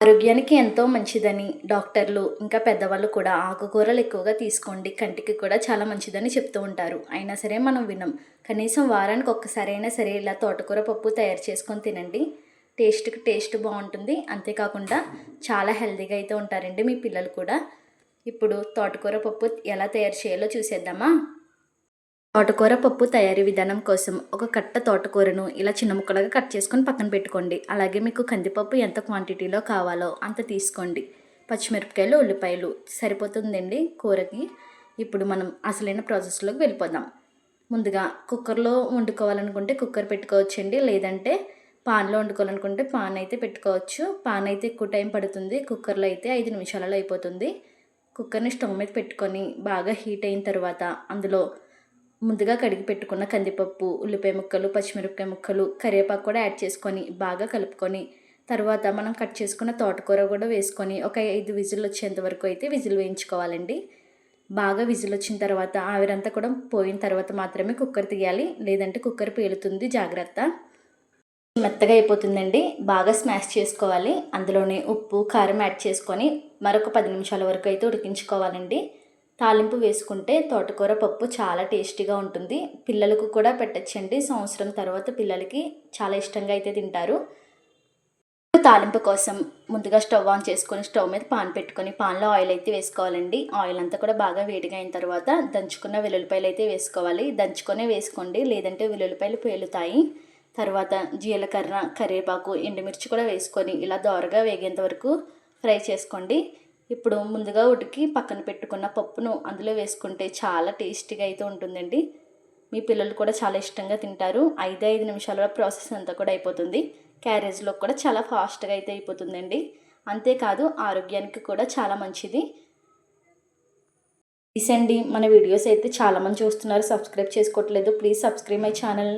ఆరోగ్యానికి ఎంతో మంచిదని డాక్టర్లు ఇంకా పెద్దవాళ్ళు కూడా ఆకుకూరలు ఎక్కువగా తీసుకోండి కంటికి కూడా చాలా మంచిదని చెప్తూ ఉంటారు. అయినా సరే మనం వినం. కనీసం వారానికి ఒక్కసారి అయినా సరే ఇలా తోటకూర పప్పు తయారు చేసుకొని తినండి. టేస్ట్కి టేస్ట్ బాగుంటుంది. అంతేకాకుండా చాలా హెల్తీగా అయితే ఉంటారండి మీ పిల్లలు కూడా. ఇప్పుడు తోటకూర పప్పు ఎలా తయారు చేయాలో చూసేద్దామా? తోటకూర పప్పు తయారీ విధానం కోసం ఒక కట్ట తోటకూరను ఇలా చిన్న ముక్కలుగా కట్ చేసుకొని పక్కన పెట్టుకోండి. అలాగే మీకు కందిపప్పు ఎంత క్వాంటిటీలో కావాలో అంత తీసుకోండి. పచ్చిమిరపకాయలు ఉల్లిపాయలు సరిపోతుందండి కూరకి. ఇప్పుడు మనం అసలైన ప్రాసెస్లోకి వెళ్ళిపోదాం. ముందుగా కుక్కర్లో వండుకోవాలనుకుంటే కుక్కర్ పెట్టుకోవచ్చండి. లేదంటే పాన్లో వండుకోవాలనుకుంటే పాన్ అయితే పెట్టుకోవచ్చు. పాన్ అయితే ఎక్కువ టైం పడుతుంది. కుక్కర్లో అయితే ఐదు నిమిషాలలో అయిపోతుంది. కుక్కర్ని స్టవ్ మీద పెట్టుకొని బాగా హీట్ అయిన తర్వాత అందులో ముందుగా కడిగి పెట్టుకున్న కందిపప్పు ఉల్లిపాయ ముక్కలు పచ్చిమిరపకాయ ముక్కలు కరివేపాకు కూడా యాడ్ చేసుకొని బాగా కలుపుకొని తర్వాత మనం కట్ చేసుకున్న తోటకూర కూడా వేసుకొని ఒక ఐదు విజిల్ వచ్చేంత వరకు అయితే విజిల్ వేయించుకోవాలండి. బాగా విజిల్ వచ్చిన తర్వాత ఆవిరంతా కూడా పోయిన తర్వాత మాత్రమే కుక్కర్ తీయాలి లేదంటే కుక్కర్ పేలుతుంది జాగ్రత్త. మెత్తగా అయిపోతుందండి బాగా స్మాష్ చేసుకోవాలి. అందులోనే ఉప్పు కారం యాడ్ చేసుకొని మరొక పది నిమిషాల వరకు అయితే ఉడికించుకోవాలండి. తాలింపు వేసుకుంటే తోటకూర పప్పు చాలా టేస్టీగా ఉంటుంది. పిల్లలకు కూడా పెట్టచ్చండి. సంవత్సరం తర్వాత పిల్లలకి చాలా ఇష్టంగా అయితే తింటారు. తాలింపు కోసం ముందుగా స్టవ్ ఆన్ చేసుకొని స్టవ్ మీద పాన్ పెట్టుకొని పాన్లో ఆయిల్ అయితే వేసుకోవాలండి. ఆయిల్ అంతా కూడా బాగా వేడిగా అయిన తర్వాత దంచుకున్న వెల్లుల్లిపాయలు అయితే వేసుకోవాలి. దంచుకొనే వేసుకోండి. లేదంటే వెల్లుల్లిపాయలు పేలుతాయి. తర్వాత జీలకర్ర కరివేపాకు ఎండుమిర్చి కూడా వేసుకొని ఇలా దోరగా వేగేంత వరకు ఫ్రై చేసుకోండి. ఇప్పుడు ముందుగా ఉడికి పక్కన పెట్టుకున్న పప్పును అందులో వేసుకుంటే చాలా టేస్టీగా అయితే ఉంటుందండి. మీ పిల్లలు కూడా చాలా ఇష్టంగా తింటారు. ఐదు ఐదు నిమిషాల ప్రాసెస్ అంతా కూడా అయిపోతుంది. క్యారేజ్లో కూడా చాలా ఫాస్ట్గా అయితే అయిపోతుందండి. అంతేకాదు ఆరోగ్యానికి కూడా చాలా మంచిది. ప్లీజ్ అండి మన వీడియోస్ అయితే చాలామంది చూస్తున్నారు. సబ్స్క్రైబ్ చేసుకోవట్లేదు. Please subscribe my channel.